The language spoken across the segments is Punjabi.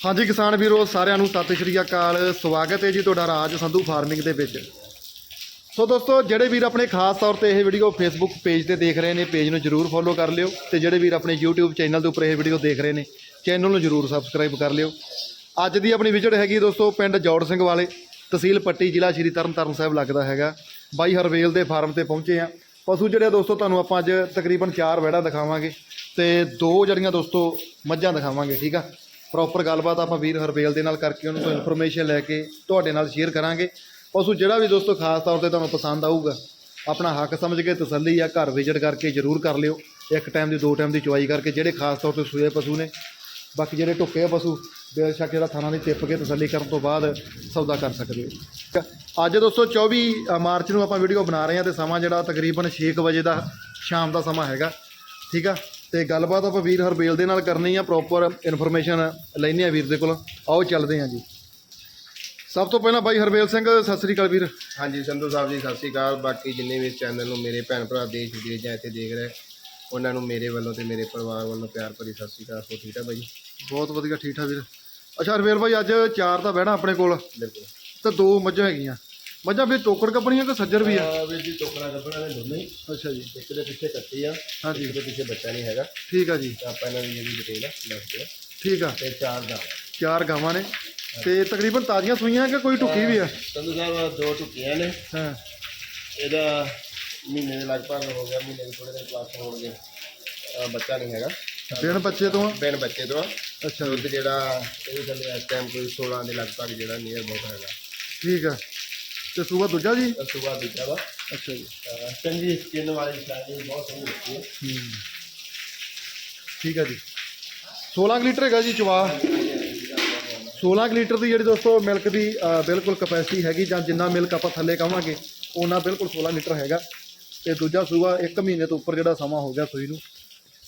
ਹਾਂਜੀ ਕਿਸਾਨ ਵੀਰੋ, ਸਾਰਿਆਂ ਨੂੰ ਸਤਿ ਸ਼੍ਰੀ ਅਕਾਲ। ਸਵਾਗਤ ਹੈ ਜੀ ਤੁਹਾਡਾ ਰਾਜ ਸੰਧੂ ਫਾਰਮਿੰਗ ਦੇ ਵਿੱਚ। ਸੋ ਦੋਸਤੋ, ਜਿਹੜੇ ਵੀਰ ਆਪਣੇ ਖਾਸ ਤੌਰ ਤੇ ਇਹ ਵੀਡੀਓ ਫੇਸਬੁੱਕ ਪੇਜ ਤੇ ਦੇਖ ਰਹੇ ਨੇ, ਪੇਜ ਨੂੰ ਜਰੂਰ ਫੋਲੋ ਕਰ ਲਿਓ ਤੇ ਜਿਹੜੇ ਵੀਰ ਆਪਣੇ YouTube ਚੈਨਲ ਦੇ ਉੱਪਰ ਇਹ ਵੀਡੀਓ ਦੇਖ ਰਹੇ ਨੇ ਚੈਨਲ ਨੂੰ ਜਰੂਰ ਸਬਸਕ੍ਰਾਈਬ ਕਰ ਲਿਓ। ਅੱਜ ਦੀ ਆਪਣੀ ਵਿਜ਼ਿਟ ਹੈਗੀ ਦੋਸਤੋ, ਪਿੰਡ ਜੌੜ ਸਿੰਘ ਵਾਲੇ, ਤਹਿਸੀਲ ਪੱਟੀ, ਜ਼ਿਲ੍ਹਾ ਸ਼੍ਰੀ ਤਰਨਤਾਰਨ ਸਾਹਿਬ ਲੱਗਦਾ ਹੈਗਾ। ਬਾਈ ਹਰਵੇਲ ਦੇ ਫਾਰਮ ਤੇ ਪਹੁੰਚੇ ਆ ਪਸ਼ੂ ਜਿਹੜੇ ਆ ਦੋਸਤੋ, ਤੁਹਾਨੂੰ ਆਪਾਂ ਅੱਜ ਤਕਰੀਬਨ 4 ਵੈੜਾ ਦਿਖਾਵਾਂਗੇ ਤੇ ਦੋ ਜਿਹੜੀਆਂ ਦੋਸਤੋ, ਮੱਝਾਂ ਦਿਖਾਵਾਂਗੇ, ਠੀਕ ਆ? ਪ੍ਰੋਪਰ ਗੱਲਬਾਤ ਆਪਾਂ ਵੀਰ ਹਰਵੇਲ ਦੇ ਨਾਲ ਕਰਕੇ ਉਹਨਾਂ ਤੋਂ ਇਨਫੋਰਮੇਸ਼ਨ ਲੈ ਕੇ ਤੁਹਾਡੇ ਨਾਲ ਸ਼ੇਅਰ ਕਰਾਂਗੇ। ਪਸ਼ੂ ਜਿਹੜਾ ਵੀ ਦੋਸਤੋ ਖਾਸ ਤੌਰ ਤੇ ਤੁਹਾਨੂੰ ਪਸੰਦ ਆਊਗਾ, ਆਪਣਾ ਹੱਕ ਸਮਝ ਕੇ ਤਸੱਲੀ ਜਾਂ ਘਰ ਵਿਜ਼ਿਟ ਕਰਕੇ ਜ਼ਰੂਰ ਕਰ ਲਿਓ। ਇੱਕ ਟਾਈਮ ਦੀ, ਦੋ ਟਾਈਮ ਦੀ ਚੁਆਈ ਕਰਕੇ ਜਿਹੜੇ ਖਾਸ ਤੌਰ ਤੇ ਸੂਏ ਪਸ਼ੂ ਨੇ, ਬਾਕੀ ਜਿਹੜੇ ਢੁੱਕੇ ਪਸ਼ੂ ਬੇਸ਼ੱਕ ਜਿਹੜਾ ਥਾਣਾ ਦੀ ਟਿੱਪ ਕੇ ਤਸੱਲੀ ਕਰਨ ਤੋਂ ਬਾਅਦ ਸੌਦਾ ਕਰ ਸਕਦੇ ਹੋ। ਅੱਜ ਦੋਸਤੋ 24 ਮਾਰਚ ਨੂੰ ਆਪਾਂ ਵੀਡੀਓ ਬਣਾ ਰਹੇ ਹਾਂ ਤੇ ਸਮਾਂ ਜਿਹੜਾ ਤਕਰੀਬਨ 6 ਕੁ ਵਜੇ ਦਾ, ਸ਼ਾਮ ਦਾ ਸਮਾਂ ਹੈਗਾ। ਠੀਕ ਆ? ਤੇ ਗੱਲਬਾਤ ਆਪਾਂ ਵੀਰ ਹਰਬੇਲ ਦੇ ਨਾਲ ਕਰਨੀ ਆ ਪ੍ਰੋਪਰ ਇਨਫੋਰਮੇਸ਼ਨ ਲੈਣੀ ਆ ਵੀਰ ਦੇ ਕੋਲ। ਆਓ ਚੱਲਦੇ ਹਾਂ ਜੀ। ਸਭ ਤੋਂ ਪਹਿਲਾਂ ਬਾਈ ਹਰਬੇਲ ਸਿੰਘ ਸਤਿ ਸ੍ਰੀ ਅਕਾਲ ਵੀਰ। ਹਾਂਜੀ ਸੰਧੂ ਸਾਹਿਬ ਜੀ ਸਤਿ ਸ਼੍ਰੀ ਅਕਾਲ। ਬਾਕੀ ਜਿੰਨੇ ਵੀ ਚੈਨਲ ਨੂੰ ਮੇਰੇ ਭੈਣ ਭਰਾ ਦੇਸ਼ ਵਿਦੇਸ਼ ਜਾਂ ਇੱਥੇ ਦੇਖ ਰਹੇ ਉਹਨਾਂ ਨੂੰ ਮੇਰੇ ਵੱਲੋਂ ਤੇ ਮੇਰੇ ਪਰਿਵਾਰ ਵੱਲੋਂ ਪਿਆਰ ਭਰੀ ਸਤਿ ਸ਼੍ਰੀ ਅਕਾਲ। ਹੋ ਠੀਕ ਹੈ ਬਾਈ? ਬਹੁਤ ਵਧੀਆ ਠੀਕ ਠਾਕ ਵੀਰ। ਅੱਛਾ ਹਰਬੇਲ ਬਾਈ ਅੱਜ ਚਾਰ ਤਾਂ ਬਹਿਣਾ ਆਪਣੇ ਕੋਲ। ਬਿਲਕੁਲ। ਤੇ ਦੋ ਮੱਝਾਂ ਹੈਗੀਆਂ। ਮੱਝਾਂ ਵੀ ਟੋਕੜ ਕੱਪਣੀਆਂ ਕਿ ਸੱਜਰ ਵੀ ਆ? ਵੀਰ ਜੀ ਟੋਕਰਾ ਗੱਬਣਾ ਨੇ ਦੋਨੇ ਹੀ। ਅੱਛਾ ਜੀ। ਇੱਕ ਦੇ ਪਿੱਛੇ ਕੱਟੀ ਆ ਹਾਂਜੀ। ਇੱਕ ਦੇ ਪਿੱਛੇ ਬੱਚਾ ਨਹੀਂ ਹੈਗਾ। ਠੀਕ ਆ ਜੀ। ਤਾਂ ਆਪਾਂ ਇਹਨਾਂ ਦੀ ਜਿਹੜੀ ਡਿਟੇਲ ਆ ਦੱਸਦੇ ਆ। ਠੀਕ ਆ। ਤੇ ਚਾਰ ਦਾ ਚਾਰ ਗਾਵਾਂ ਨੇ। ਤੇ ਤਕਰੀਬਨ ਤਾਜ਼ੀਆਂ ਸੂਈਆਂ ਕਿ ਕੋਈ ਟੁੱਕੀ ਵੀ ਆ? ਸੰਧੂ ਸਾਹਿਬ ਦੋ ਟੁੱਕੀਆਂ ਨੇ। ਹਾਂ। ਇਹਦਾ ਮਹੀਨੇ ਦੇ ਲਗਭਗ ਹੋ ਗਿਆ ਮਹੀਨੇ ਦੇ ਥੋੜੇ ਦਿਨ ਪਲੱਸ ਹੋਣਗੇ। ਅਹ ਬੱਚਾ ਨਹੀਂ ਹੈਗਾ। ਦਿਨ ਬੱਚੇ ਤੋਂ ਆ? ਬਿਨ ਬੱਚੇ ਤੋਂ ਆ। ਅੱਛਾ ਦੁੱਧ ਜੀ ਜਿਹੜਾ ਇਹ ਥੱਲੇ ਇਸ ਟਾਈਮ ਕੋਈ 16 ਦੇ ਲਗਭਗ ਜਿਹੜਾ ਨੀਅਰ ਬਹੁਤ ਹੈਗਾ। ਠੀਕ ਆ। ਤੇ ਸੂਆ ਦੂਜਾ ਜੀ? ਸੁਬਾ ਦੂਜਾ ਵਾ। ਅੱਛਾ ਜੀ। ਸਕਿਨ ਵਾਲੀ ਸ਼ਾਦੀ ਬਹੁਤ ਸੋਹਣੀ ਲੱਗੀ ਹੈ। ਹੂੰ। ਠੀਕ ਆ ਜੀ। 16 ਕੁ ਲੀਟਰ ਹੈਗਾ ਜੀ ਚਵਾ। 16 ਕੁ ਲੀਟਰ ਦੀ ਜਿਹੜੀ ਦੋਸਤੋ ਮਿਲਕ ਦੀ ਅ, ਬਿਲਕੁਲ ਕਪੈਸਿਟੀ ਹੈਗੀ ਜਾਂ ਜਿੰਨਾ ਮਿਲਕ ਆਪਾਂ ਥੱਲੇ ਕਵਾਂਗੇ ਉਹਨਾਂ ਬਿਲਕੁਲ 16 ਲੀਟਰ ਹੈਗਾ। ਤੇ ਦੂਜਾ ਸੂਆ 1 ਮਹੀਨੇ ਤੋਂ ਉੱਪਰ ਜਿਹੜਾ ਸਮਾਂ ਹੋ ਗਿਆ ਸੂਈ ਨੂੰ।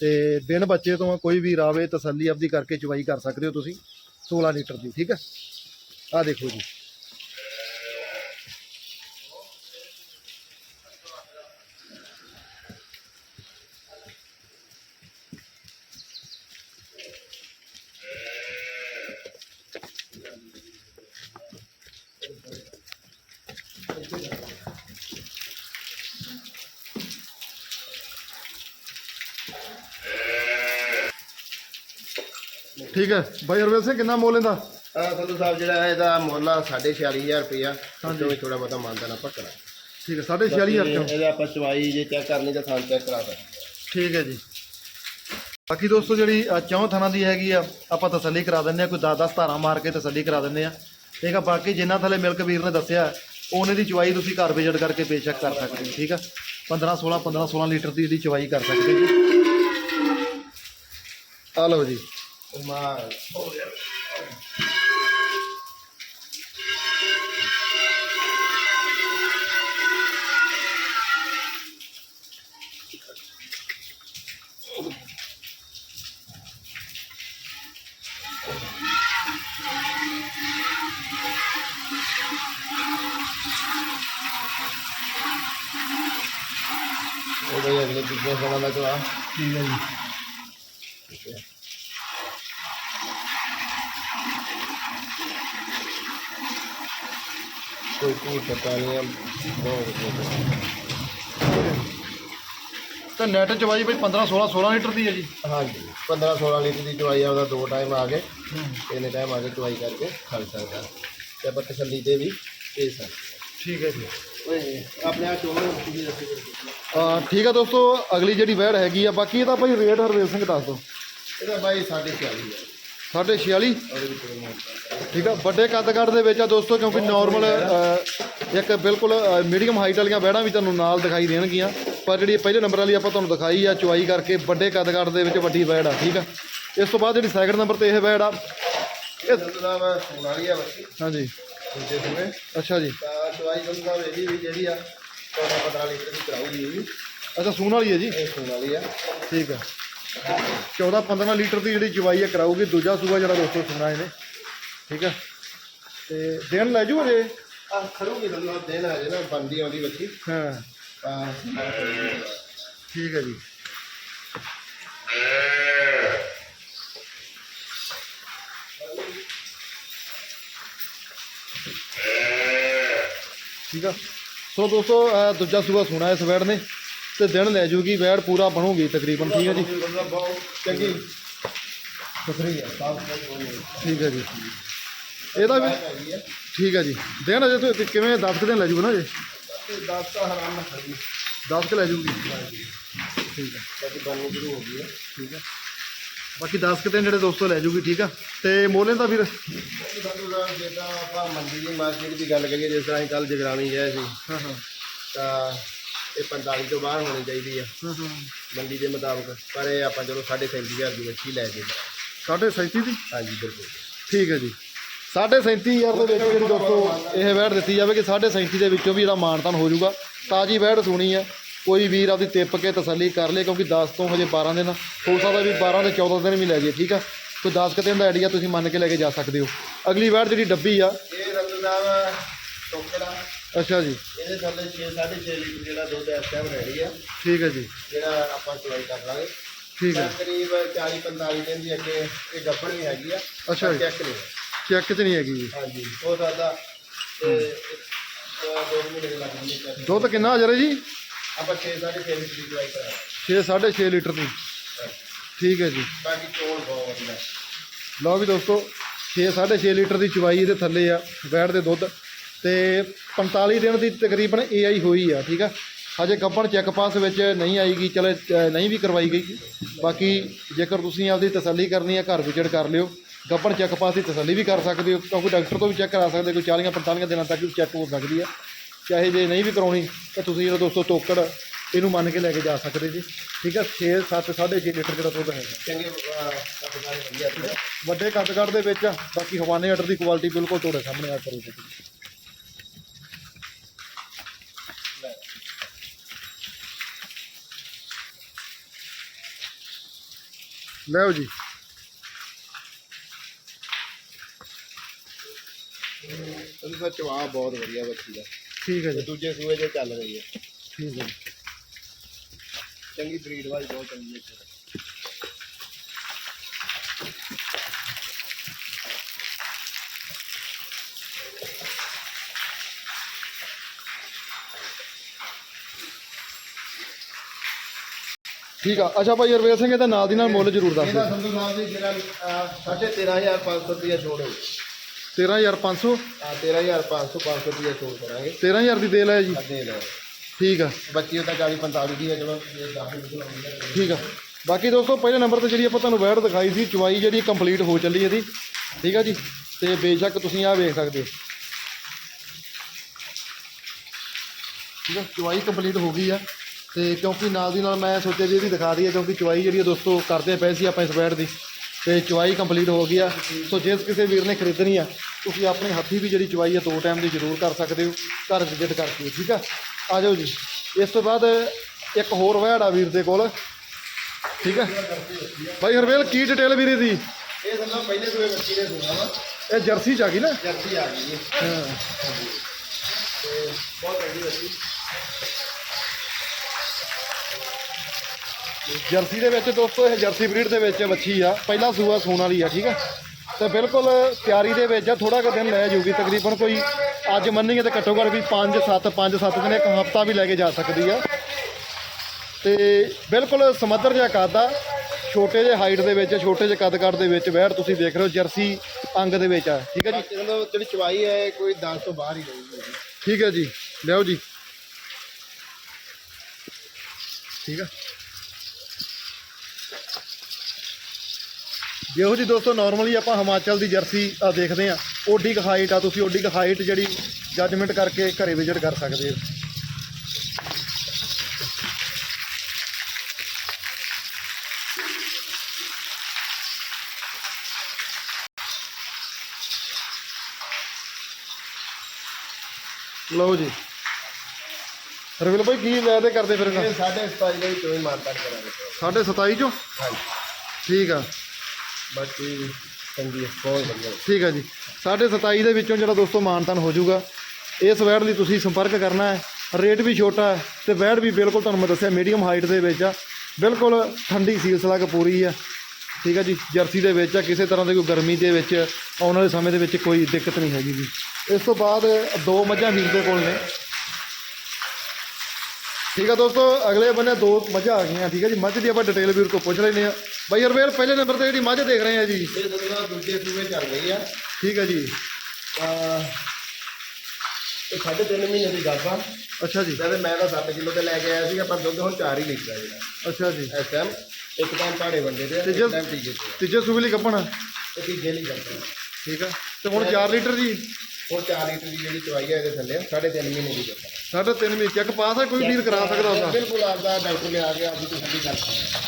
ਤੇ ਬਿਨ ਬੱਚੇ ਤੋਂ ਕੋਈ ਵੀ ਰਾਵੇ ਤਸੱਲੀ ਆਪਦੀ ਕਰਕੇ ਚਵਾਈ ਕਰ ਸਕਦੇ ਹੋ ਤੁਸੀਂ। 16 ਲੀਟਰ ਦੀ ਠੀਕ ਹੈ? ਆ ਦੇਖੋ ਜੀ। ਠੀਕ ਹੈ। ਬਾਈ ਹਰਵੇਲ ਸਿੰਘ ਕਿੰਨਾ ਮੁੱਲ ਇਹਦਾ? ਅਹ ਸੰਧੂ ਸਾਹਿਬ ਜਿਹੜਾ ਇਹਦਾ ਮੁੱਲ ਆ 46500 ਰੁਪਇਆ ਹਾਂਜੀ। ਵੀ ਥੋੜਾ ਬਹੁਤਾ ਮਾਨਤਾ ਨਾ ਪੱਕਣਾ ਠੀਕ ਹੈ 46500 ਚੋਂ ਇਹਦਾ ਆਪਾਂ ਚਵਾਈ ਜੇ ਚੈੱਕ ਕਰਨੀ ਤਾਂ ਥਾਂ ਚੈੱਕ ਕਰਾ ਸਕਦੇ। ਠੀਕ ਹੈ ਜੀ। ਬਾਕੀ ਦੋਸਤੋ ਜਿਹੜੀ ਅ, ਚੌਂ ਥਾਣਾ ਦੀ ਹੈਗੀ ਆ ਆਪਾਂ ਤਸੱਲੀ ਕਰਾ ਦਿੰਦੇ ਆ। ਕੋਈ 10-10 ਧਾਰਾਂ ਮਾਰ ਕੇ ਤਸੱਲੀ ਕਰਾ ਦਿੰਦੇ ਆ। ਠੀਕ ਆ ਬਾਕੀ ਜਿੰਨਾ ਥੱਲੇ ਮਿਲਕ ਵੀਰ ਨੇ ਦੱਸਿਆ ਉਹਨੇ ਦੀ ਚਵਾਈ ਤੁਸੀਂ ਘਰ ਵਿਜ਼ਿਟ ਕਰਕੇ ਬੇਸ਼ੱਕ ਕਰ ਸਕਦੇ ਹੋ ਠੀਕ ਆ? 15-16 15-16 ਲੀਟਰ ਦੀ ਇਹਦੀ ਚਵਾਈ ਕਰ ਸਕਦੇ ਜੀ। ਆ ਲਓ ਜੀ। ਮਾਰ ਉਹ ਬਈ ਅਗਲੇ ਪਿਛਲੇ ਸਾਲਾਂ ਦਾ ਜੋ ਆ ਠੀਕ ਹੈ ਜੀ ਕੋਈ ਕੋਈ ਪਤਾ ਨਹੀਂ ਆ ਬਹੁਤ ਤੇ ਨੈਟ ਚਵਾਈ ਬਈ 15-16 16 ਲੀਟਰ ਦੀ ਹੈ ਜੀ। ਹਾਂਜੀ 15 16 ਲੀਟਰ ਦੀ ਚਵਾਈ ਆ ਉਹਦਾ ਦੋ ਟਾਈਮ ਆ ਗਏ। ਤਿੰਨ ਟਾਈਮ ਆ ਕੇ ਚਵਾਈ ਕਰਕੇ ਖਾ ਸਕਦਾ। ਤੇ ਆਪਾਂ ਤਸੱਲੀ ਤੇ ਵੀ ਦੇ ਸਕਦੇ ਠੀਕ ਹੈ ਜੀ। ਓਏ ਆਪਣੇ ਆ ਠੀਕ ਆ ਦੋਸਤੋ ਅਗਲੀ ਜਿਹੜੀ ਵੈੜ ਹੈਗੀ ਆ ਬਾਕੀ ਇਹਦਾ ਭਾਈ ਰੇਟ ਹਰਵੇਲ ਸਿੰਘ ਦੱਸ ਦਿਓ। ਇਹਦਾ ਬਾਈ 4.5 ਹੈ 46 ਉਹਦੇ ਵਿੱਚ ਕੋਈ ਮੋਟਾ ਠੀਕ ਆ ਵੱਡੇ ਕੱਦ ਕੱਦ ਦੇ ਵਿੱਚ ਆ ਦੋਸਤੋ ਕਿਉਂਕਿ ਨਾਰਮਲ ਇੱਕ ਬਿਲਕੁਲ ਮੀਡੀਅਮ ਹਾਈਟ ਵਾਲੀਆਂ ਵਹਿੜਾਂ ਵੀ ਤੁਹਾਨੂੰ ਨਾਲ ਦਿਖਾਈ ਦੇਣਗੀਆਂ। ਪਰ ਜਿਹੜੀ ਪਹਿਲੇ ਨੰਬਰ ਵਾਲੀ ਆਪਾਂ ਤੁਹਾਨੂੰ ਦਿਖਾਈ ਆ ਚੁਆਈ ਕਰਕੇ ਵੱਡੇ ਕੱਦ ਕੱਦ ਦੇ ਵਿੱਚ ਵੱਡੀ ਵਹਿੜ ਆ ਠੀਕ ਆ? ਇਸ ਤੋਂ ਬਾਅਦ ਜਿਹੜੀ ਸੈਕਿੰਡ ਨੰਬਰ ਤੇ ਇਹ ਵਹਿੜ ਆ ਇਹ ਵਾ ਸੋਨਾਲੀ ਆ ਬੱਚੀ ਹਾਂਜੀ। ਦੂਜੇ ਸੂਏ ਅੱਛਾ ਜੀ। ਤਾਂ ਚਵਾਈ ਸੰਦੂਦਾ ਇਹਦੀ ਵੀ ਜਿਹੜੀ ਆ 14 15 ਲੀਟਰ ਦੀ ਵੀ। ਅੱਛਾ ਸੂਣ ਵਾਲੀ ਹੈ ਜੀ? ਇਹ ਸੋਨਾਲੀ ਆ। ਠੀਕ ਆ। 14 15 ਲੀਟਰ ਦੀ ਜਿਹੜੀ ਚੁਆਈ ਆ ਕਰਾਊਗੀ ਦੂਜਾ ਸੂਆ ਜਿਹੜਾ ਦੋਸਤੋ ਸੁਣਾ ਇਹਨੇ। ਠੀਕ ਆ? ਤੇ ਦਿਨ ਲੈ ਜੂ ਅਜੇ? ਆ ਖੜੂਗੀ ਸੰਦੂਦਾ ਦੇਣ ਆ ਜੇ ਨਾ ਬੰਦੀ ਆਉਂਦੀ ਬੱਚੀ। ਹਾਂ। ਠੀਕ ਹੈ ਜੀ। ਠੀਕ ਆ? ਸੋ ਦੋਸਤੋ ਦੂਜਾ ਸੂਆ ਸੁਣਾ ਇਸ ਵੈੜ ਨੇ। ਤੇ ਦਿਨ ਲੈ ਜੂਗੀ ਵੈੜ ਪੂਰਾ ਬਣੂਗੀ ਤਕਰੀਬਨ ਠੀਕ ਹੈ ਜੀ? ਚੰਗੀ ਸੁਥਰੀ ਹੈ ਠੀਕ ਹੈ ਜੀ। ਇਹਦਾ ਵੀ ਠੀਕ ਹੈ ਜੀ। ਦਿਨ ਅਜੇ ਤੋਂ ਕਿਵੇਂ 10 ਕੁ ਦਿਨ ਲੈ ਜੂਗਾ ਨਾ ਜੇ ਤੇ 10 ਤਾਂ ਹਰਾਮ ਨਾ ਖੜੀ 10 ਕੁ ਲੈ ਜੂਗੀ। ਠੀਕ ਹੈ। ਬਾਕੀ ਬਣਨੀ ਸ਼ੁਰੂ ਹੋ ਗਈ ਹੈ ਠੀਕ ਹੈ। ਬਾਕੀ 10 ਕੁ ਦਿਨ ਜਿਹੜੇ ਦੋਸਤੋ ਲੈ ਜੂਗੀ ਠੀਕ ਆ? ਤੇ ਮੋਲੇ ਦਾ ਵੀਰ ਜੇ ਤਾਂ ਆਪਾਂ ਮੰਡੀ ਦੀ ਮਾਰਕੀਟ ਦੀ ਗੱਲ ਕਰੀਏ ਜਿਸ ਤਰ੍ਹਾਂ ਅਸੀਂ ਕੱਲ ਜਗਰਾਵੀ ਗਏ ਸੀ। ਹਾਂ ਹਾਂ। ਤਾਂ ਇਹ 45 ਤੋਂ ਬਾਹਰ ਹੋਣੀ ਚਾਹੀਦੀ ਆ। ਹਾਂ ਹਾਂ। ਮੰਡੀ ਦੇ ਮੁਤਾਬਕ। ਪਰ ਇਹ ਆਪਾਂ ਚਲੋ 3.5000 ਦੀ ਮੱਛੀ ਲੈ ਸਾਢੇ 37 ਦੀ? ਹਾਂਜੀ ਬਿਲਕੁਲ। ਠੀਕ ਹੈ ਜੀ। ਸਾਢੇ 37000 ਦੇ ਵਿੱਚ ਜਿਹੜੀ ਦੋਸਤੋ ਇਹ ਵੈੜ ਦਿੱਤੀ ਜਾਵੇ ਕਿ ਸਾਢੇ 37 ਦੇ ਵਿੱਚੋਂ ਵੀ ਇਹਦਾ ਮਾਨਤਾਨ ਹੋ ਜਾਊਗਾ। ਤਾਜੀ ਵੈੜ ਸੁਣੀ ਹੈ ਕੋਈ ਵੀਰ ਆਪਦੀ ਤਿੱਪ ਕੇ ਤਸੱਲੀ ਕਰ ਲੇ ਕਿਉਂਕਿ 10 ਤੋਂ ਹਜੇ 12 ਦਿਨ ਹੋ ਸਕਦਾ ਵੀ 12 ਤੇ 14 ਦਿਨ ਵੀ ਲੈ ਜੇ ਠੀਕ ਆ? ਕੋਈ 10 ਕੁ ਦਿਨ ਦਾ ਆਈਡੀਆ ਤੁਸੀਂ ਮੰਨ ਕੇ ਲੈ ਕੇ ਜਾ ਸਕਦੇ ਹੋ। ਅਗਲੀ ਵੈੜ ਜਿਹੜੀ ਡੱਬੀ ਆ। ਇਹ ਸਾਹਿਬ ਟੋਕਰਾ ਅੱਛਾ ਜੀ। ਇਹਦੇ ਥੱਲੇ 6 6.5 ਲੀਟਰ ਜਿਹੜਾ ਦੁੱਧ ਇਸ ਟਾਈਮ ਰੈਡੀ ਆ। ਠੀਕ ਹੈ ਜੀ। ਜਿਹੜਾ ਆਪਾਂ ਚੁਆਈ ਕਰ ਲਾਂਗੇ। ਠੀਕ ਹੈ। ਕਰੀਬ 40 45 ਦਿਨ ਦੀ ਅੱਗੇ ਇਹ ਗੱਭਣ ਵੀ ਹੈਗੀ ਆ। ਅੱਛਾ ਜੀ। ਚੈੱਕ ਨਹੀਂ। ਚੈੱਕ 'ਚ ਨਹੀਂ ਹੈਗੀ ਜੀ। ਹਾਂਜੀ ਹੋ ਸਕਦਾ ਤੇ ਇੱਕ- ਦੋ ਮਹੀਨੇ ਦੇ ਲੱਗ ਜਾਂਦੇ check। ਦੁੱਧ ਕਿੰਨਾ ਹਜਰ ਜੀ? ਆਪਾਂ 6 6.5 ਲੀਟਰ ਦੀ ਚੁਆਈ ਕਰਾਂ 6 6.5 ਲੀਟਰ ਦੀ। ਠੀਕ ਹੈ ਜੀ। ਬਾਕੀ ਚੋਲ ਬਹੁਤ ਵਧੀਆ। ਲਓ ਵੀ ਦੋਸਤੋ 6 6.5 ਲੀਟਰ ਦੀ ਚਵਾਈ ਇਹਦੇ ਥੱਲੇ ਆ ਵੈੜ ਦੇ ਦੁੱਧ। ਤੇ 45 ਦਿਨ ਦੀ ਤਕਰੀਬਨ ਏਆਈ ਹੋਈ ਆ ਠੀਕ ਆ? ਹਜੇ ਗੱਬਣ ਚੈੱਕ ਪਾਸ ਵਿੱਚ ਨਹੀਂ ਆਈਗੀ ਚਲੇ ਨਹੀਂ ਵੀ ਕਰਵਾਈ ਗਈ। ਬਾਕੀ ਜੇਕਰ ਤੁਸੀਂ ਆਪਦੀ ਤਸੱਲੀ ਕਰਨੀ ਹੈ ਘਰ ਵਿਜ਼ਿਟ ਕਰ ਲਿਓ। ਗੱਬਣ ਚੈੱਕ ਪਾਸ ਦੀ ਤਸੱਲੀ ਵੀ ਕਰ ਸਕਦੇ ਹੋ ਕਿਉਂਕਿ ਡਾਕਟਰ ਤੋਂ ਵੀ ਚੈੱਕ ਕਰਾ ਸਕਦੇ ਕੋਈ 40 45 ਦਿਨਾਂ ਤੱਕ ਵੀ ਚੈੱਕ ਹੋ ਸਕਦੀ ਹੈ ਚਾਹੇ ਜੇ ਨਹੀਂ ਵੀ ਕਰਾਉਣੀ ਤਾਂ ਤੁਸੀਂ ਜਿਹੜਾ ਦੋਸਤੋ ਤੋਕੜ ਇਹਨੂੰ ਮੰਨ ਕੇ ਲੈ ਕੇ ਜਾ ਸਕਦੇ ਜੀ। ਠੀਕ ਹੈ 6 7 6.5 ਲੀਟਰ ਜਿਹੜਾ ਦੁੱਧ ਹੈਗਾ। ਚੰਗੇ ਵੱਡੇ ਕੱਦ ਕੱਦ ਦੇ ਵਿੱਚ ਆ। ਬਾਕੀ ਹਵਾਨੇ ਆਰਡਰ ਦੀ ਕੁਆਲਿਟੀ ਬਿਲਕੁਲ ਤੁਹਾਡੇ ਸਾਹਮਣੇ ਆ ਕਰੂ ਤੁਸੀਂ ਲਓ ਜੀ ਉਹਦਾ ਤਾਂ ਚਵਾ ਬਹੁਤ ਵਧੀਆ ਬੱਚੀ ਦਾ ਠੀਕ ਹੈ ਤੇ ਜੀ ਦੂਜੇ ਸੂਏ ਜੇ ਚੱਲ ਰਹੀ ਹੈ ਠੀਕ ਹੈ ਜੀ। ਚੰਗੀ ਬਰੀਡ ਵਾਲੀ ਬਹੁਤ ਚੰਗੀ ਹੈ ਠੀਕ ਆ। ਅੱਛਾ ਭਾਈ ਰਵੇਲ ਸਿੰਘ ਇਹਦਾ ਨਾਲ ਦੀ ਨਾਲ ਮੁੱਲ ਜ਼ਰੂਰ ਦੱਸ ਇਹਦਾ ਦਿਓ ਸੰਧੂ ਸਾਹਿਬ ਜੀ ਜਿਹੜਾ ਸਾਢੇ 13500 ਰੁਪਇਆ ਛੋੜੋ 13500 ਆ 13500 500 ਰੁਪਇਆ ਛੋੜ ਕਰਾਂਗੇ। 13000 ਦੀ ਦੇ ਲੈ ਜੀ। ਦੇ ਲਓ ਠੀਕ ਆ। ਬੱਚੀ ਉਹਦਾ 40 45 ਦੀ ਹੈ ਚਲੋ ਇਹ 10 ਮਿੰਟ ਲਾਉਂਦੀ ਹੈ। ਠੀਕ ਆ। ਬਾਕੀ ਦੋਸਤੋ ਪਹਿਲੇ ਨੰਬਰ ਤੇ ਜਿਹੜੀ ਆਪਾਂ ਤੁਹਾਨੂੰ ਵੈੜ ਦਿਖਾਈ ਸੀ ਚਵਾਈ ਜਿਹੜੀ ਕੰਪਲੀਟ ਹੋ ਚੱਲੀ ਇਹਦੀ। ਠੀਕ ਆ ਜੀ। ਤੇ ਬੇਸ਼ੱਕ ਤੁਸੀਂ ਆਹ ਵੇਖ ਸਕਦੇ ਹੋ। ਠੀਕ ਆ ਚਵਾਈ ਕੰਪਲੀਟ ਹੋ ਗਈ ਆ। ਤੇ ਕਿਉਂਕਿ ਨਾਲ ਦੀ ਨਾਲ ਮੈਂ ਸੋਚਿਆ ਜੀ ਇਹਦੀ ਦਿਖਾ ਦਈਏ ਕਿਉਂਕਿ ਚਵਾਈ ਜਿਹੜੀ ਆ ਦੋਸਤੋ ਕਰਦੇ ਪਏ ਸੀ ਆਪਾਂ ਇਸ ਵੈੜ ਦੀ। ਤੇ ਚਵਾਈ ਕੰਪਲੀਟ ਹੋ ਗਈ ਆ। ਸੋ ਜਿਸ ਕਿਸੇ ਵੀਰ ਨੇ ਖਰੀਦਣੀ ਆ ਤੁਸੀਂ ਆਪਣੇ ਹੱਥੀ ਵੀ ਜਿਹੜੀ ਚਵਾਈ ਆ ਦੋ ਟਾਈਮ ਦੀ ਜ਼ਰੂਰ ਕਰ ਸਕਦੇ ਹੋ ਘਰ ਵਿਜ਼ਿਟ ਕਰਕੇ ਠੀਕ ਆ? ਆ ਜਾਓ ਜੀ। ਇਸ ਤੋਂ ਬਾਅਦ ਇੱਕ ਹੋਰ ਆ ਵੀਰ ਦੇ ਕੋਲ ਠੀਕ ਹੈ ਭਾਈ ਹਰਵੇਲ ਕੀ ਡਿਟੇਲ ਵੀਰੇ ਦੀ? ਇਹ ਸੰਧੂ ਪਹਿਲੇ ਸੂਏ ਬੱਚੀ ਨੇ ਸੁਣਾ ਵਾ। ਇਹ ਜਰਸੀ ਚ ਆ ਗਈ ਨਾ? ਜਰਸੀ ਆ ਗਈ ਹੈ। ਤੇ ਬਹੁਤ ਚੰਗੀ ਬੱਚੀ ਜਰਸੀ ਦੇ ਵਿੱਚ ਦੋਸਤੋ ਇਹ ਜਰਸੀ ਬਰੀਡ ਦੇ ਵਿੱਚ ਬੱਚੀ ਆ। ਪਹਿਲਾ ਸੂਆ ਸੂਣ ਵਾਲੀ ਆ ਠੀਕ ਆ? ਤੇ ਬਿਲਕੁਲ ਤਿਆਰੀ ਦੇ ਵਿੱਚ ਆ ਥੋੜਾ ਕੁ ਦਿਨ ਲੈ ਜਾਊਗੀ ਤਕਰੀਬਨ ਕੋਈ ਅੱਜ ਮੰਨੀਏ ਤੇ ਘੱਟੋ ਘੱਟ ਵੀ 5 7 5 7 ਦਿਨ ਇੱਕ ਹਫਤਾ ਵੀ ਲੈ ਕੇ ਜਾ ਸਕਦੀ ਆ। ਤੇ ਬਿਲਕੁਲ ਸਮੱਧਰ ਜਿਹਾ ਕੱਦ ਆ ਛੋਟੇ ਜਿਹੇ ਹਾਈਟ ਦੇ ਵਿੱਚ ਛੋਟੇ ਜਿਹੇ ਕੱਦ ਕੱਦ ਦੇ ਵਿੱਚ ਵੈੜ ਤੁਸੀਂ ਦੇਖ ਰਹੇ ਹੋ ਜਰਸੀ ਅੰਗ ਦੇ ਵਿੱਚ ਆ ਠੀਕ ਹੈ ਜੀ? ਜਿਹੜੀ ਚਵਾਈ ਹੈ ਕੋਈ 10 ਤੋਂ ਬਾਹਰ ਹੀ ਰਹੂਗੀ ਠੀਕ ਹੈ ਜੀ ਲਿਆਓ ਜੀ। ਠੀਕ ਆ? ਜਿਹੋ ਜੀ ਦੋਸਤੋ ਨਾਰਮਲੀ ਆਪਾਂ ਹਿਮਾਚਲ ਦੀ ਜਰਸੀ ਆ ਦੇਖਦੇ ਆ ਓਡੀ ਕੁ ਹਾਈਟ ਆ ਤੁਸੀਂ ਓਡੀ ਕੁ ਹਾਈਟ ਜਿਹੜੀ ਜੱਜਮੈਂਟ ਕਰਕੇ ਘਰੇ ਵਿਜ਼ਿਟ ਕਰ ਸਕਦੇ ਹੋ। ਲਓ ਜੀ। ਰਵਿਲ ਭਾਈ ਕੀ ਲੈ ਦੇ ਕਰਦੇ ਫਿਰ ਇਹ ਸਾਡੇ ਸਟਾਈਲ ਦੇ ਵਿੱਚੋਂ ਹੀ ਮਾਰਕਟ ਕਰਾਂਗੇ। ਸਾਢੇ 27 ਚੋਂ? ਹਾਂਜੀ। ਠੀਕ ਆ। ਬਾਕੀ ਚੰਗੀ ਹੈ ਬਹੁਤ ਵਧੀਆ। ਠੀਕ ਹੈ ਜੀ। ਸਾਢੇ 27 ਦੇ ਵਿੱਚੋਂ ਜਿਹੜਾ ਦੋਸਤੋ ਮਾਨਤਨ ਹੋ ਜਾਊਗਾ, ਇਸ ਵੈੜ ਲਈ ਤੁਸੀਂ ਸੰਪਰਕ ਕਰਨਾ ਹੈ। ਰੇਟ ਵੀ ਛੋਟਾ ਹੈ ਤੇ ਵੈੜ ਵੀ ਬਿਲਕੁਲ ਤੁਹਾਨੂੰ ਮੈਂ ਦੱਸਿਆ ਮੀਡੀਅਮ ਹਾਈਟ ਦੇ ਵਿੱਚ ਆ। ਬਿਲਕੁਲ ਠੰਡੀ ਸੀਲ ਸਲਗ ਪੂਰੀ ਆ। ਠੀਕ ਹੈ ਜੀ, ਜਰਸੀ ਦੇ ਵਿੱਚ ਆ, ਕਿਸੇ ਤਰ੍ਹਾਂ ਦੀ ਕੋਈ ਗਰਮੀ ਦੇ ਵਿੱਚ ਆਉਣ ਵਾਲੇ ਸਮੇਂ ਦੇ ਵਿੱਚ ਕੋਈ ਦਿੱਕਤ ਨਹੀਂ ਹੈਗੀ ਜੀ। ਇਸ ਤੋਂ ਬਾਅਦ ਦੋ ਮੱਝਾਂ ਵੀਰ ਦੇ ਕੋਲ ਨੇ। ਠੀਕ ਆ ਦੋਸਤੋ ਅਗਲੇ ਬੰਨੇ ਦੋ ਮੱਝਾਂ ਆ ਗਈਆਂ ਠੀਕ ਹੈ ਜੀ। ਮੱਝ ਦੀ ਆਪਾਂ ਡਿਟੇਲ ਵੀਰ ਤੋਂ ਪੁੱਛ ਲੈਂਦੇ ਆ। ਬਾਈ ਹਰਵੇਲ ਪਹਿਲੇ ਨੰਬਰ ਤੇ ਜਿਹੜੀ ਮੱਝ ਦੇਖ ਰਹੇ ਆ ਜੀ। ਇਹ ਦੂਜੇ ਸੂਏ ਚੱਲ ਰਹੀ ਆ। ਠੀਕ ਹੈ ਜੀ। ਇਹ ਸਾਢੇ ਤਿੰਨ ਮਹੀਨੇ ਦੀ ਗੱਭਾ ਅੱਛਾ ਜੀ। ਜਦ ਮੈਂ ਤਾਂ 7 ਕਿਲੋ ਤੇ ਲੈ ਕੇ ਆਇਆ ਸੀਗਾ ਪਰ ਦੁੱਧ ਹੁਣ 4 ਹੀ ਲੀਟਰ ਆ ਜਿਹੜਾ। ਅੱਛਾ ਜੀ। ਇਸ ਟਾਈਮ ਇੱਕ ਟਾਈਮ ਭਾੜੇ ਵੰਡੇ ਤੇ ਆ, ਇੱਕ ਟਾਈਮ ਤੀਜੇ ਤੇ ਆ। ਤੀਜੇ ਸੂਬੇ ਲਈ ਕੱਪਣਾ ਇਹ ਤੀਜੇ ਲਈ ਠੀਕ ਆ। ਤੇ ਹੁਣ 4 ਲੀਟਰ ਜੀ। ਹੁਣ 4 ਲੀਟਰ ਦੀ ਜਿਹੜੀ ਚਵਾਈ ਆ ਇਹਦੇ ਥੱਲੇ ਸਾਢੇ ਤਿੰਨ ਮਹੀਨੇ ਦੀ ਸਾਢੇ ਤਿੰਨ ਮਹੀਨੇ ਚੈੱਕ ਪਾਸ ਆ ਕੋਈ ਵੀਰ ਕਰਾ ਸਕਦਾ ਉਹਦਾ? ਬਿਲਕੁਲ ਆਪਦਾ ਡਾਕਟਰ ਨੇ ਆ ਕੇ ਆਪਦੀ ਤਸੱਲੀ ਕਰ ਸਕਦਾ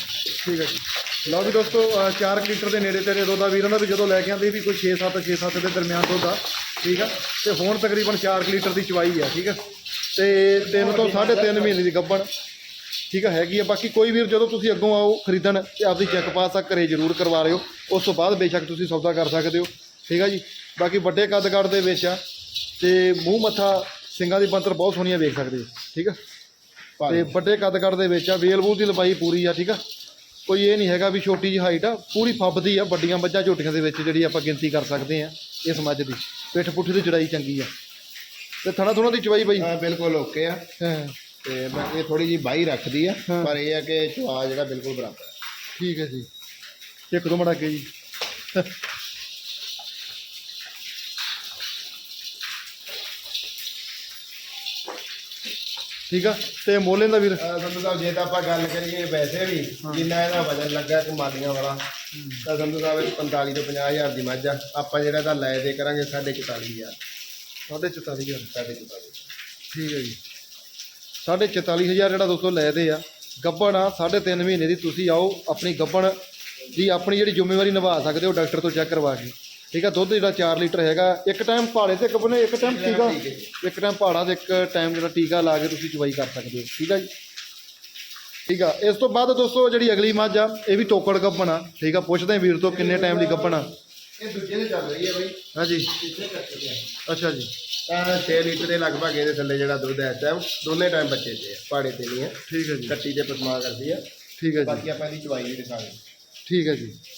ਠੀਕ ਹੈ ਜੀ। ਲਓ ਵੀ ਦੋਸਤੋ 4 ਲੀਟਰ ਦੇ ਨੇੜੇ ਤੇੜੇ ਦੁੱਧ ਆ। ਵੀਰਾਂ ਦਾ ਵੀ ਜਦੋਂ ਲੈ ਕੇ ਆਂਦੇ ਵੀ ਕੋਈ 6-7 6-7 ਦੇ ਦਰਮਿਆਨ ਦੁੱਧ ਆ। ਠੀਕ ਆ? ਤੇ ਹੁਣ ਤਕਰੀਬਨ 4 ਲੀਟਰ ਦੀ ਚਵਾਈ ਆ ਠੀਕ ਆ? ਤੇ 3 ਤੋਂ 3.5 ਮਹੀਨੇ ਦੀ ਗੱਭਣ। ਠੀਕ ਆ ਹੈਗੀ ਆ। ਬਾਕੀ ਕੋਈ ਵੀਰ ਜਦੋਂ ਤੁਸੀਂ ਅੱਗੋਂ ਆਓ ਖਰੀਦਣ ਤੇ ਆਪਦੀ ਚੈੱਕ ਪਾਸ ਆ ਘਰੇ ਜ਼ਰੂਰ ਕਰਵਾ ਲਿਓ। ਉਸ ਤੋਂ ਬਾਅਦ ਬੇਸ਼ੱਕ ਤੁਸੀਂ ਸੌਦਾ ਕਰ ਸਕਦੇ ਹੋ। ਠੀਕ ਆ ਜੀ? ਬਾਕੀ ਵੱਡੇ ਕੱਦ-ਕੱਦ ਦੇ ਵਿੱਚ ਆ। ਤੇ ਮੂੰਹ ਮੱਥਾ ਸਿੰਘਾਂ ਦੀ ਬੰਤਰ ਬਹੁਤ ਸੋਹਣੀਆਂ ਵੇਖ ਸਕਦੇ ਹੋ ਠੀਕ ਆ? ਤੇ ਵੱਡੇ ਕੱਦ-ਕੱਦ ਦੇ ਵਿੱਚ ਆ ਵੇਲ-ਵੂਲ ਦੀ ਲੰਬਾਈ ਪੂਰੀ ਆ ਠੀਕ ਆ? ਕੋਈ ਇਹ ਨਹੀਂ ਹੈਗਾ ਵੀ ਛੋਟੀ ਜਿਹੀ ਹਾਈਟ ਆ ਪੂਰੀ ਫੱਬਦੀ ਆ ਵੱਡੀਆਂ ਮੱਝਾਂ ਝੋਟੀਆਂ ਦੇ ਵਿੱਚ ਜਿਹੜੀ ਆਪਾਂ ਗਿਣਤੀ ਕਰ ਸਕਦੇ ਆ ਇਸ ਮੱਝ ਦੀ। ਪਿੱਠ ਪੁੱਠੀ ਦੀ ਚੜਾਈ ਚੰਗੀ ਆ। ਤੇ ਥਣਾ ਥੁਣਾ ਦੀ ਚਵਾਈ ਬਈ? ਹਾਂ ਬਿਲਕੁਲ ਓਕੇ ਆ। ਹਾਂ। ਤੇ ਬਾਕੀ ਇਹ ਥੋੜੀ ਜੀ ਬਾਈ ਰੱਖਦੀ ਆ। ਪਰ ਇਹ ਆ ਕਿ ਚਵਾ ਜਿਹੜਾ ਬਿਲਕੁਲ ਬਰਾਬਰ ਠੀਕ ਹੈ ਜੀ। ਇੱਕ ਦੋ ਮੜਾ ਕੇ ਜੀ। ਠੀਕ ਆ? ਤੇ ਮੋਲੇ ਦਾ ਵੀਰ? ਅਹ ਸੰਧੂ ਸਾਹਿਬ ਜੇ ਤਾਂ ਆਪਾਂ ਗੱਲ ਕਰੀਏ ਵੈਸੇ ਵੀ ਜਿੰਨਾ ਇਹਦਾ ਵਜਨ ਲੱਗਾ ਕਮਾਲੀਆਂ ਵਾਲਾ ਤਾਂ ਸੰਧੂ ਸਾਹਿਬ ਇਹ 45 ਤੋਂ 50 ਹਜ਼ਾਰ ਦੀ ਮੱਝ ਆ। ਆਪਾਂ ਜਿਹੜਾ ਤਾਂ ਲੈ ਦੇ ਕਰਾਂਗੇ 44000 ਸਾਢੇ 44000 44000 ਠੀਕ ਹੈ ਜੀ। ਸਾਢੇ 44000 ਜਿਹੜਾ ਦੋਸਤੋ ਲੈਦੇ ਆ। ਗੱਬਣ ਆ ਸਾਢੇ ਤਿੰਨ ਮਹੀਨੇ ਦੀ। ਤੁਸੀਂ ਆਓ ਆਪਣੀ ਗੱਬਣ ਦੀ ਆਪਣੀ ਜਿਹੜੀ ਜ਼ਿੰਮੇਵਾਰੀ ਨਿਭਾ ਸਕਦੇ ਹੋ ਡਾਕਟਰ ਤੋਂ ਚੈੱਕ ਕਰਵਾ ਕੇ। ਠੀਕ ਆ ਦੁੱਧ ਜਿਹੜਾ 4 ਲੀਟਰ ਹੈਗਾ ਇੱਕ ਟਾਈਮ ਭਾੜੇ ਤੇ ਗੱਬਣੇ ਇੱਕ ਟਾਈਮ ਟੀਕਾ। ਇੱਕ ਟਾਈਮ ਭਾੜਾ ਤੇ ਇੱਕ ਟਾਈਮ ਜਿਹੜਾ ਟੀਕਾ ਲਾ ਕੇ ਤੁਸੀਂ ਚਵਾਈ ਕਰ ਸਕਦੇ ਹੋ ਠੀਕ ਆ ਜੀ? ਠੀਕ ਆ ਇਸ ਤੋਂ ਬਾਅਦ ਦੋਸਤੋ ਜਿਹੜੀ ਅਗਲੀ ਮੱਝ ਆ ਇਹ ਵੀ ਤੋਕੜ ਗੱਬਣ ਆ ਠੀਕ ਆ ਪੁੱਛਦੇ ਵੀਰ ਤੋਂ ਕਿੰਨੇ ਟਾਈਮ ਦੀ ਗੱਬਣ ਆ। ਇਹ ਦੂਜੇ ਦੇ ਚੱਲ ਰਹੀ ਹੈ ਬਈ। ਹਾਂਜੀ। ਅੱਛਾ ਜੀ। ਤਾਂ 6 ਲੀਟਰ ਦੇ ਲਗਭਗ ਇਹਦੇ ਥੱਲੇ ਜਿਹੜਾ ਦੁੱਧ ਹੈ ਇਸ ਟਾਈਮ ਦੋਨੇ ਟਾਈਮ ਬੱਚੇ ਤੇ ਆ ਪਾੜੇ ਤੇ ਨਹੀਂ ਹੈ ਠੀਕ ਹੈ ਜੀ। ਕੱਟੀ ਤੇ ਪਸਮਾ ਕਰਦੀ ਆ। ਠੀਕ ਹੈ ਜੀ। ਬਾਕੀ ਆਪਾਂ ਇਹਦੀ ਚਵਾਈ ਵੀ ਦਿਖਾਵਾਂਗੇ ਠੀਕ ਹੈ ਜੀ। ਤੇ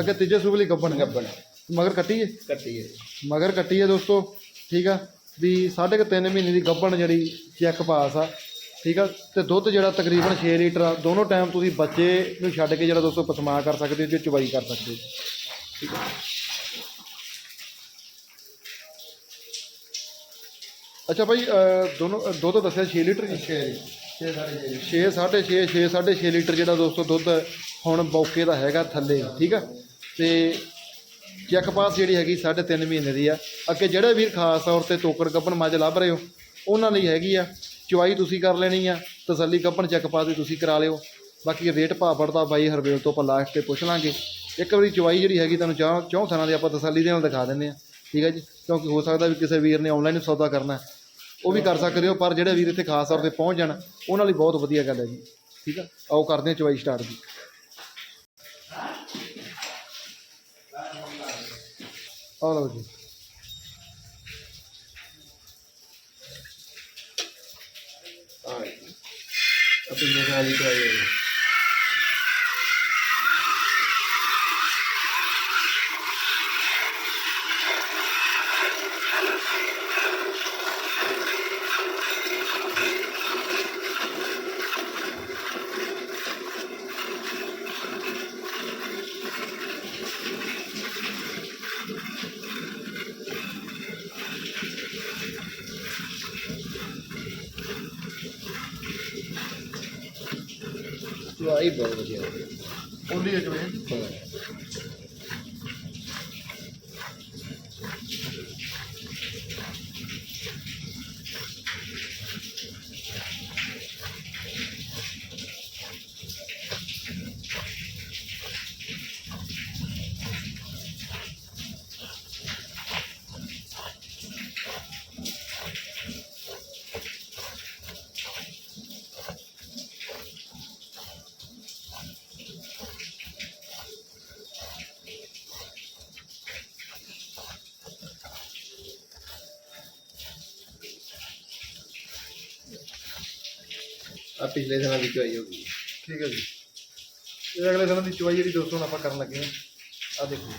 ਅੱਗੇ ਤੀਜੇ ਸੂਬੇ ਲਈ ਗੱਬਣ ਗੱਬਣ। ਮਗਰ ਕੱਟੀ ਹੈ? ਕੱਟੀ ਹੈ। ਮਗਰ ਕੱਟੀ ਹੈ ਦੋਸਤੋ ਠੀਕ ਆ? ਵੀ ਸਾਢੇ ਕੁ ਤਿੰਨ ਮਹੀਨੇ ਦੀ ਗੱਭਣ ਜਿਹੜੀ ਚੈੱਕ ਪਾਸ ਆ ਠੀਕ ਆ? ਤੇ ਦੁੱਧ ਜਿਹੜਾ ਤਕਰੀਬਨ 6 ਲੀਟਰ ਆ ਦੋਨੋਂ ਟਾਈਮ ਤੁਸੀਂ ਬੱਚੇ ਨੂੰ ਛੱਡ ਕੇ ਜਿਹੜਾ ਦੋਸਤੋ ਪਸਮਾ ਕਰ ਸਕਦੇ ਹੋ ਤੇ ਚਵਾਈ ਕਰ ਸਕਦੇ। ਹੋ ਠੀਕ ਆ? ਅੱਛਾ ਭਾਈ ਦੋਨੋਂ ਦੁੱਧ ਦੱਸਿਆ 6 ਲੀਟਰ ਜੀ? 6 6 ਸਾਡੇ 6 6.5 6 6.5 ਲੀਟਰ ਜਿਹੜਾ ਦੋਸਤੋ ਦੁੱਧ ਹੁਣ ਬੌਕੇ ਦਾ ਹੈਗਾ ਥੱਲੇ, ਠੀਕ ਆ? ਤੇ ਚੈੱਕ ਪਾਸ ਜਿਹੜੀ ਹੈਗੀ 3.5 ਮਹੀਨੇ ਦੀ ਆ। ਅੱਗੇ ਜਿਹੜੇ ਵੀਰ ਖਾਸ ਤੌਰ ਤੇ ਟੋਕਰ ਗੱਭਣ ਮੱਝ ਲੱਭ ਰਹੇ ਹੋ, ਉਹਨਾਂ ਲਈ ਹੈਗੀ ਆ। ਚੁਆਈ ਤੁਸੀਂ ਕਰ ਲੈਣੀ ਆ, ਤਸੱਲੀ ਗੱਭਣ ਚੈੱਕ ਪਾਸ ਵੀ ਤੁਸੀਂ ਕਰਾ ਲਿਓ। ਬਾਕੀ ਰੇਟ ਭਾਅ ਦਾ ਬਾਈ ਹਰਵੇਲ ਤੋਂ ਆਪਾਂ ਲਾਸਟ ਤੇ ਪੁੱਛ ਲਾਂਗੇ। ਇੱਕ ਵਾਰੀ ਚੁਆਈ ਜਿਹੜੀ ਹੈਗੀ ਤੁਹਾਨੂੰ ਚੌਂ ਚੌਂ ਥਾਂ ਦੀ ਆਪਾਂ ਤਸੱਲੀ ਦੇ ਨਾਲ ਦਿਖਾ ਦਿੰਦੇ ਆ, ਠੀਕ ਹੈ ਜੀ? ਕਿਉਂਕਿ ਹੋ ਸਕਦਾ ਵੀ ਕਿਸੇ ਵੀਰ ਨੇ ਆਨਲਾਈਨ ਸੌਦਾ ਕਰਨਾ ਉਹ ਵੀ ਕਰ ਸਕਦੇ ਹੋ, ਪਰ ਜਿਹੜੇ ਵੀਰ ਇੱਥੇ ਖਾਸ ਤੌਰ ਤੇ ਪਹੁੰਚ ਜਾਣ, ਉਹਨਾਂ ਲਈ ਬਹੁਤ ਵਧੀਆ ਗੱਲ ਹੈ ਜੀ, ਠੀਕ ਆ? ਆਓ ਕਰਦੇ ਹਾਂ ਚੁਆਈ ਸਟਾਰਟ ਜੀ ਆ ਲਓ ਜੀ। ਹਾਂ ਆਪਣੀ ਜਗ੍ਹਾ ਲਈ ਚਵਾਈ ਹੈ। ਚਵਾਈ ਬਹੁਤ ਵਧੀਆ। ਹੈ ਉਹਦੀ ਹੈ। ਆ ਪਿਛਲੇ ਦਿਨਾਂ ਦੀ ਚਵਾਈ ਹੋ ਗਈ ਠੀਕ ਹੈ ਜੀ। ਇਹ ਅਗਲੇ ਦਿਨ ਦੀ ਚੁਆਈ ਜਿਹੜੀ ਦੋਸਤੋ ਹੁਣ ਆਪਾਂ ਕਰਨ ਲੱਗੇ ਹਾਂ। ਆ ਦੇਖੋ।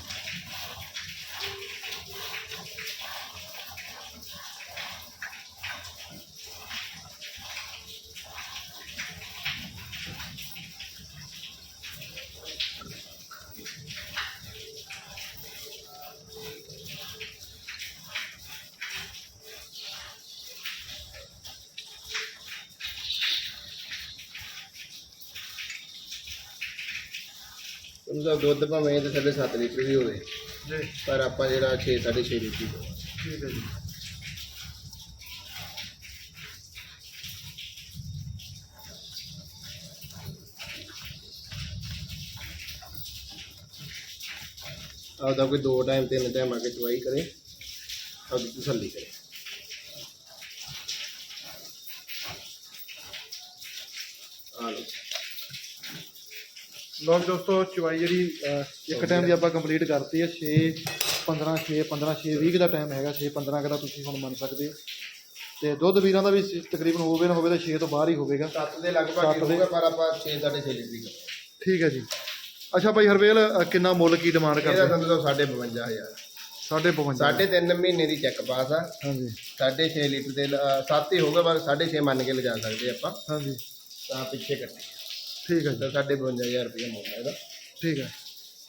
ਉਹਦਾ ਦੁੱਧ ਭਾਵੇਂ ਤੇ ਸਾਡੇ 7 ਲੀਟਰ ਵੀ ਹੋਵੇ ਜੀ। ਪਰ ਆਪਾਂ ਜਿਹੜਾ 6 6.5 ਲੀਟਰ ਦੇਵਾਂਗੇ। ਠੀਕ ਹੈ ਜੀ। ਆਪਦਾ ਕੋਈ ਦੋ ਟਾਈਮ ਤਿੰਨ ਟਾਈਮ ਆ ਕੇ ਚਵਾਈ ਕਰੇ ਆਪਦੀ ਤਸੱਲੀ ਕਰੇ। ਲੋ ਦੋਸਤੋ ਚੁਆਈ ਜਿਹੜੀ ਅਹ, ਇੱਕ ਟਾਈਮ ਦੀ ਆਪਾਂ ਕੰਪਲੀਟ ਕਰਤੀ ਹੈ। 6 15 6 15 6 20 ਦਾ ਟਾਈਮ ਹੈਗਾ। 6 15 ਦਾ ਤੁਸੀਂ ਹੁਣ ਮੰਨ ਸਕਦੇ ਹੋ। ਤੇ ਦੁੱਧ ਵੀਰਾਂ ਦਾ ਵੀ ਸ- ਤਕਰੀਬਨ ਹੋਵੇ ਨਾ ਹੋਵੇ ਤਾਂ 6 ਤੋਂ ਬਾਹਰ ਹੀ ਹੋਵੇਗਾ। ਸੱਤ ਦੇ ਲਗਭਗ ਸੱਤ ਦੇ- ਹੋਊਗਾ ਪਰ ਆਪਾਂ 6 6.5 ਲੀਟਰ ਹੀ ਕਰਾਂਗੇ ਠੀਕ ਹੈ ਜੀ। ਅੱਛਾ ਭਾਈ ਹਰਵੇਲ ਕਿੰਨਾ ਮੁੱਲ ਕੀ ਡਿਮਾਂਡ ਇਹਦਾ ਕਰਦੇ ਤੋਂ 52000 ਸਾਢੇ 52 ਸਾਢੇ ਤਿੰਨ ਮਹੀਨੇ ਦੀ ਚੈੱਕ ਪਾਸ ਆ। ਹਾਂਜੀ। ਸਾਢੇ 6 ਲੀਟਰ ਦੇ ਲ- ਅ, ਸੱਤ ਹੀ ਹੋਊਗਾ ਪਰ ਸਾਢੇ 6 ਮੰਨ ਕੇ ਲਿਜਾ ਸਕਦੇ ਆਪਾਂ। ਹਾਂਜੀ। ਤਾਂ ਪਿੱਛੇ ਕੱਟੇ। ਠੀਕ ਹੈ ਜੀ। ਤਾਂ ਸਾਢੇ 52000 ਰੁਪਏ ਮੁੱਲ ਹੈ ਇਹਦਾ। ਠੀਕ ਹੈ।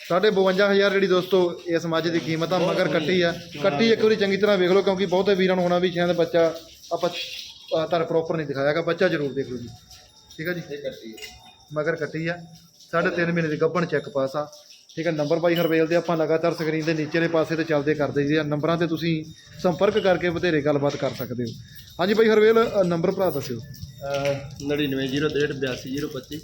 ਸਾਢੇ 52000 ਜਿਹੜੀ ਦੋਸਤੋ ਇਸ ਮੱਝ ਦੀ ਕੀਮਤ ਆ ਮਗਰ ਕੱਟੀ ਆ। ਕੱਟੀ ਇੱਕ ਵਾਰੀ ਚੰਗੀ ਤਰ੍ਹਾਂ ਵੇਖ ਲਓ ਕਿਉਂਕਿ ਬਹੁਤੇ ਵੀਰਾਂ ਨੂੰ ਹੋਣਾ ਵੀ ਸ਼ਾਇਦ ਬੱਚਾ ਆਪਾਂ ਤੁਹਾਨੂੰ ਪ੍ਰੋਪਰ ਨਹੀਂ ਦਿਖਾਇਆਗਾ ਬੱਚਾ ਜ਼ਰੂਰ ਦੇਖ ਲਓ ਜੀ। ਠੀਕ ਹੈ ਜੀ? ਇਹ ਕੱਟੀ ਹੈ। ਮਗਰ ਕੱਟੀ ਆ। ਸਾਢੇ ਤਿੰਨ ਮਹੀਨੇ ਦੀ ਗੱਭਣ ਚੈੱਕ ਪਾਸ ਆ। ਠੀਕ ਹੈ ਨੰਬਰ ਬਾਈ ਹਰਵੇਲ ਦੇ ਆਪਾਂ ਲਗਾਤਾਰ ਸਕਰੀਨ ਦੇ ਨੀਚੇਲੇ ਪਾਸੇ ਤੇ ਚੱਲਦੇ ਕਰਦੇ ਜੀ ਆ। ਨੰਬਰਾਂ ਤੇ ਤੁਸੀਂ ਸੰਪਰਕ ਕਰਕੇ ਬਥੇਰੇ ਗੱਲਬਾਤ ਕਰ ਸਕਦੇ ਹੋ। ਹਾਂਜੀ ਬਾਈ ਹਰਵੇਲ ਨੰਬਰ ਭਰਾ ਦੱਸਿਓ। ਅ, 9906822025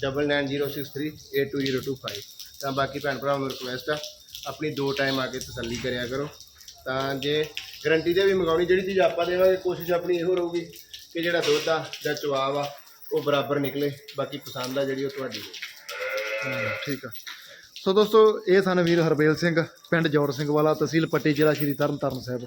9906382025 ਤਾਂ ਬਾਕੀ ਭੈਣ ਭਰਾਵਾਂ ਨੂੰ ਰਿਕੁਐਸਟ ਆ ਆਪਣੀ ਦੋ ਟਾਈਮ ਆ ਕੇ ਤਸੱਲੀ ਕਰਿਆ ਕਰੋ। ਤਾਂ ਜੇ ਗਰੰਟੀ 'ਤੇ ਵੀ ਮੰਗਾਉਣੀ ਜਿਹੜੀ ਚੀਜ਼ ਆਪਾਂ ਦੇਵਾਂਗੇ ਕੋਸ਼ਿਸ਼ ਆਪਣੀ ਇਹੋ ਰਹੂਗੀ ਕਿ ਜਿਹੜਾ ਦੁੱਧ ਆ ਜਾਂ ਚੁਆਵ ਆ ਉਹ ਬਰਾਬਰ ਨਿਕਲੇ ਬਾਕੀ ਪਸੰਦ ਆ ਜਿਹੜੀ ਉਹ ਤੁਹਾਡੀ। ਹੋਊ। ਠੀਕ ਆ। ਸੋ ਦੋਸਤੋ ਇਹ ਸਨ ਵੀਰ ਹਰਬੇਲ ਸਿੰਘ ਪਿੰਡ ਜੋੜ ਸਿੰਘ ਵਾਲਾ ਤਹਿਸੀਲ ਪੱਟੀ ਜ਼ਿਲ੍ਹਾ ਸ਼੍ਰੀ ਤਰਨਤਾਰਨ ਸਾਹਿਬ।